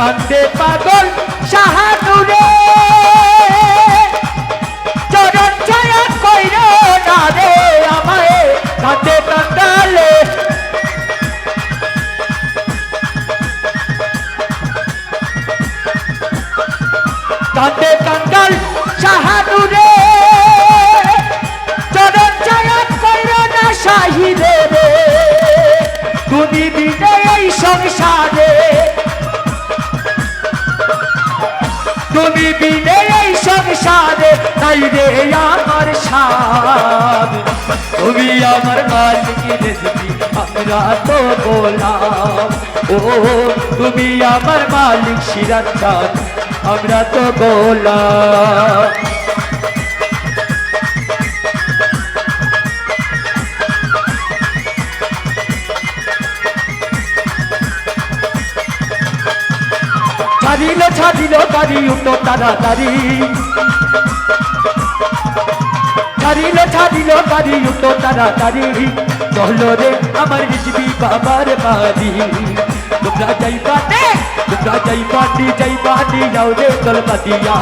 কান্দে পাগল শাহানুরে তুমি বিনে এই সংসারে, তাই রে আমার সাদ তুমি আমার মালিক রেসিপি? আমরা তো গোলাম ও, তুমি আমার মালিক, সিরাজ আমরা তো গোলাম ছাড়িল ছাড়িল গাড়ি উঠো তাড়াতাড়ি। ছাড়িল ছাড়িল গাড়ি উঠো তাড়াতাড়ি। চলো রে আমার রিজবি বাবার বাড়ি। তোমরা যাই পাটে তোমরা যাই পাটি যাই পাটি যাও রে তলপা দিয়া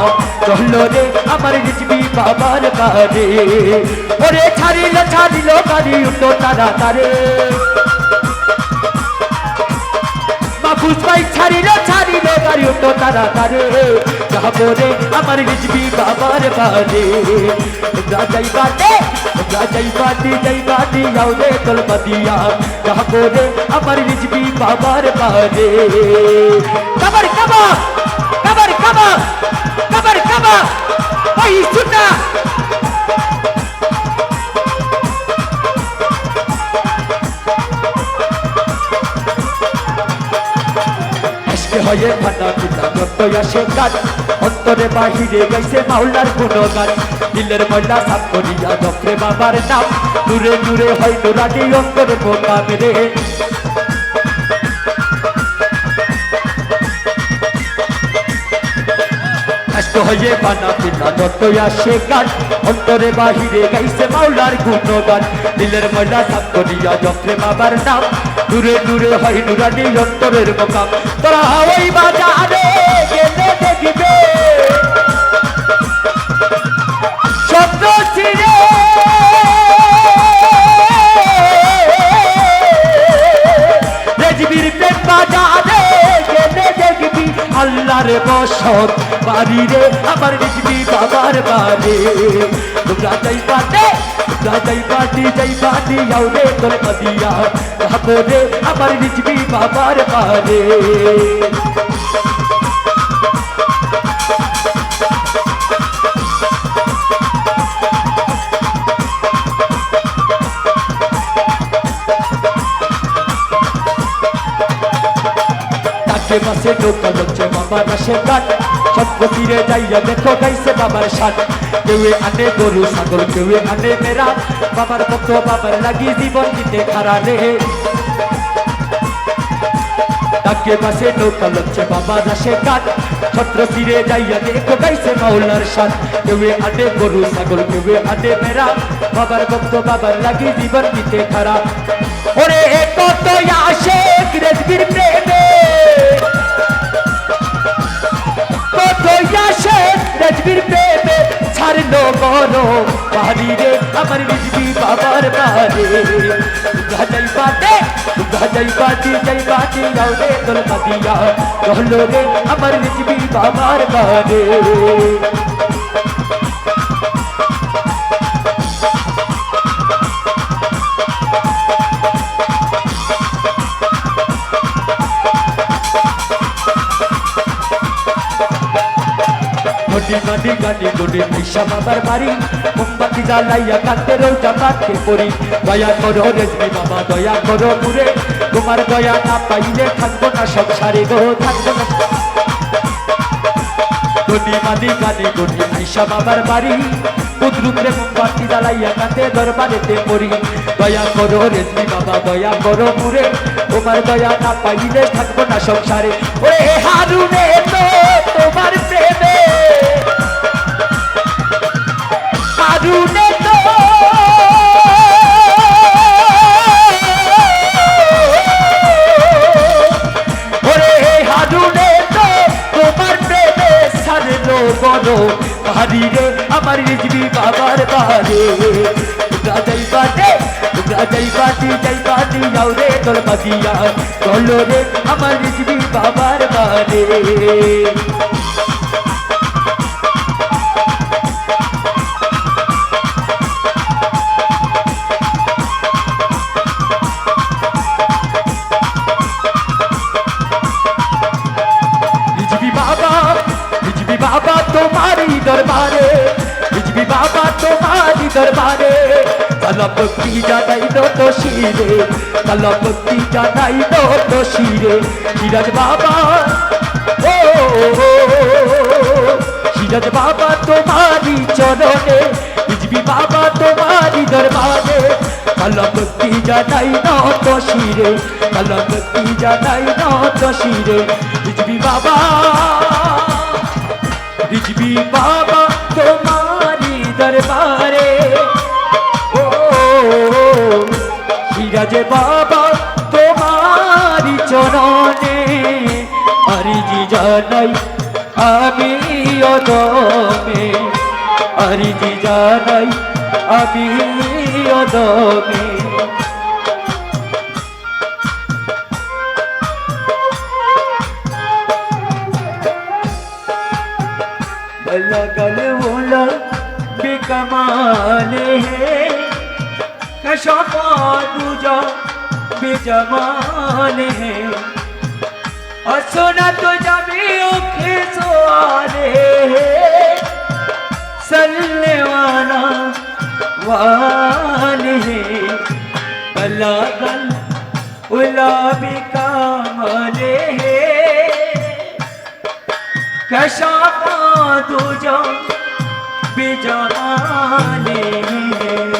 চলো রে আমার রিজবি বাবার বাড়ি। ওরে ছাড়িল ছাড়িল গাড়ি উঠো তাড়াতাড়ি। মাহফুজ ভাই গাড়ি উঠো তাড়াতাড়ি। যাব রে আমার রিজবি বাবার বাড়ি। যাই বাটে যাই বাটি যাই বাটি যাও রে তোর বাদিয়া যাব রে আমার রিজবি বাবার বাড়ি। কবর কবর কবর কবর কবর কবর ওই সুটা আজকে হয়ে ফাটা পিতা আসে গান অন্তরে বাহিরে গাইছে মাওলার কোনো গান দিলের ময়লা সাপ করিয়া জপরে বাবার নাম। দূরে দূরে হয় নুরানি অন্তরে মোকাম রে। হয়ে বানা পিতা যত আসে গান অন্তরে বাহিরে গাইছে মাওলার গুণগান। দিলের ময়লা সাপ করিয়া জপরে বাবার নাম। দূরে দূরে হয় নুরানি অন্তরের মোকাম তোরা ওই বাজারে বসত বাড়ি রে, আমার রেজবি বাবার বাড়ি। তোমরা যাই পাটে তোমরা যাই পাটি যাই পাটি যাও রে তোর কাদিয়া যাব রে আমার রিজবি বাবার বাড়ি। তাকে মাসে ঢোকা হচ্ছে বাবার রাশে গান সব তীরে যাইয়া দেখো গাইছে বাবার সাত কেউ আনে গরু, ছাগল কেউ আনে মেরা বাবার কত বাবার লাগি জীবন দিতে খারা রে। তাকে মাসে নৌকা লচ্ছে বাবার রাশে গান ছত্র তীরে যাইয়া দেখো গাইছে মাওলার সান কেউয়ে আনে গরু, ছাগল কেউয়ে আনে মেরা বাবার ভক্ত, বাবার লাগি জীবন দিতে খারা ওরে কত আসে রেজবির প্রেমে। কত আসে রেজবির প্রেমে। ছাড়লো বড় বাড়ি রে, আমার রিজবি বাবার বাড়ি। যাই বাটে যাই বাজি যাই বাজি গাও রে তোর কাদিয়া চলো রে আমার রিজবি বাবার বাড়ি ঘটি মাটি গাটি গুটি পয়সা বাবার বাড়ি। মোমবাতি জ্বালাইয়া কাঁদতে রোজা কাঁদতে করি দয়া করো রেজমি বাবা, দয়া করো দূরে তোমার দয়া না পাইলে থাকব না, সংসারে গো থাকব না। গটি মাদি কানে গুটি আইসা বাবার বাড়ি। পুত্রুত্রে মোমবাতি জ্বালাইয়া কাতে দরবারেতে পড়ি। দয়া করো বাবা, দয়া করো মুরে তোমার দয়া না পাইলে থাকব না সংসারে। ওরে হারুনে তো তোমার প্রেমে। হারুনে বাজি যাই বাজি যাও রে তোর বাজিয়া চলো রে আমার রিজবি বাবার বাড়ি তলব জানাই দো তো শিরে তলব জানাই দো তো শিরে। সিরাজ বাবা, ও, সিরাজ বাবা তোমারি চরণে বিজবি বাবা তোমারি দরবারে। তলব জানাই দো তো শিরে তলব জানাই দো তো শিরে। বিজবি বাবা বিজবি বাবা সিরাজ বাবা তোমারি চরণে আরিজি জানাই আমি অদমে আরিজি জানাই আমি অদমে लगल बोला बेकमाल है शफा दूजा बेजमान है। सुना तुझा तो भी ओखे सवाले है। सल्ले वान है। भला गल दूजा है।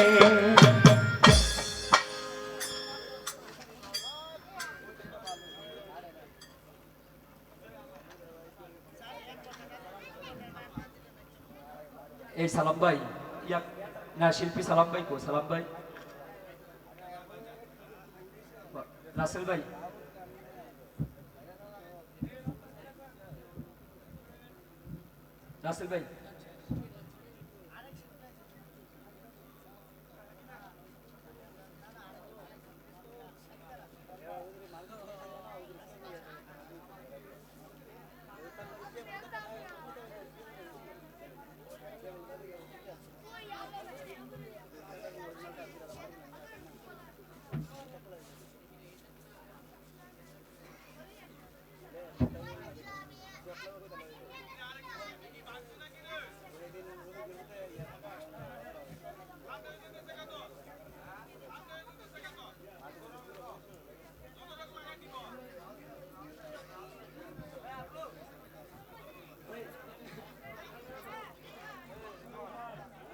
এই সালাম ভাই ইয়াক না শিল্পী সালাম ভাই কো সালাম ভাই রাসেল ভাই রাসেল ভাই